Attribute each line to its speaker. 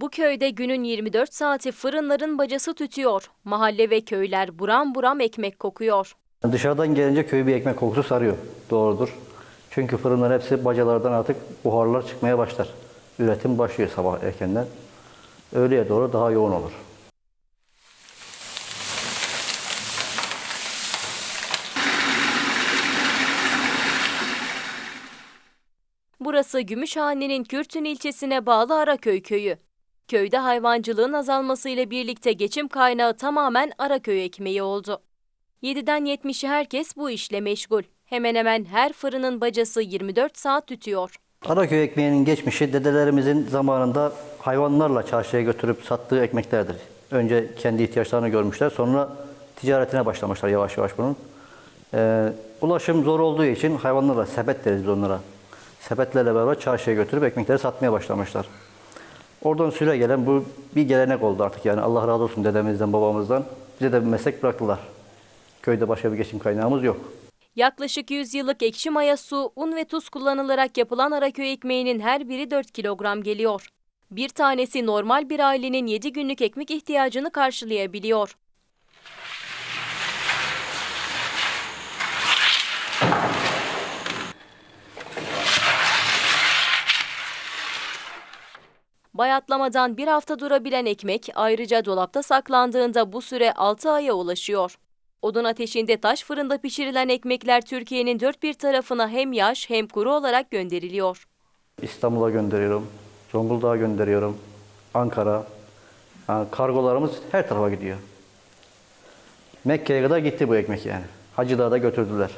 Speaker 1: Bu köyde günün 24 saati fırınların bacası tütüyor. Mahalle ve köyler buram buram ekmek kokuyor.
Speaker 2: Dışarıdan gelince köy bir ekmek kokusu sarıyor. Doğrudur. Çünkü fırınlar hepsi bacalardan artık buharlar çıkmaya başlar. Üretim başlıyor sabah erkenden. Öğleye doğru daha yoğun olur.
Speaker 1: Burası Gümüşhane'nin Kürtün ilçesine bağlı Araköy köyü. Köyde hayvancılığın azalmasıyla birlikte geçim kaynağı tamamen Araköy ekmeği oldu. 7'den 70'e herkes bu işle meşgul. Hemen hemen her fırının bacası 24 saat tütüyor.
Speaker 2: Araköy ekmeğinin geçmişi dedelerimizin zamanında hayvanlarla çarşıya götürüp sattığı ekmeklerdir. Önce kendi ihtiyaçlarını görmüşler, sonra ticaretine başlamışlar yavaş yavaş bunun. Ee, ulaşım zor olduğu için hayvanlarla, sepet deriz onlara. Sepetlerle beraber çarşıya götürüp ekmekleri satmaya başlamışlar. Oradan süre gelen bu bir gelenek oldu artık yani Allah razı olsun dedemizden, babamızdan. Bize de bir meslek bıraktılar. Köyde başka bir geçim kaynağımız yok.
Speaker 1: Yaklaşık 100 yıllık ekşi maya, su, un ve tuz kullanılarak yapılan Araköy ekmeğinin her biri 4 kilogram geliyor. Bir tanesi normal bir ailenin 7 günlük ekmek ihtiyacını karşılayabiliyor. Bayatlamadan bir hafta durabilen ekmek ayrıca dolapta saklandığında bu süre 6 aya ulaşıyor. Odun ateşinde taş fırında pişirilen ekmekler Türkiye'nin dört bir tarafına hem yaş hem kuru olarak gönderiliyor.
Speaker 2: İstanbul'a gönderiyorum, Zonguldak'a gönderiyorum, Ankara. Yani kargolarımız her tarafa gidiyor. Mekke'ye kadar gitti bu ekmek yani. Hacı Dağ'da götürdüler.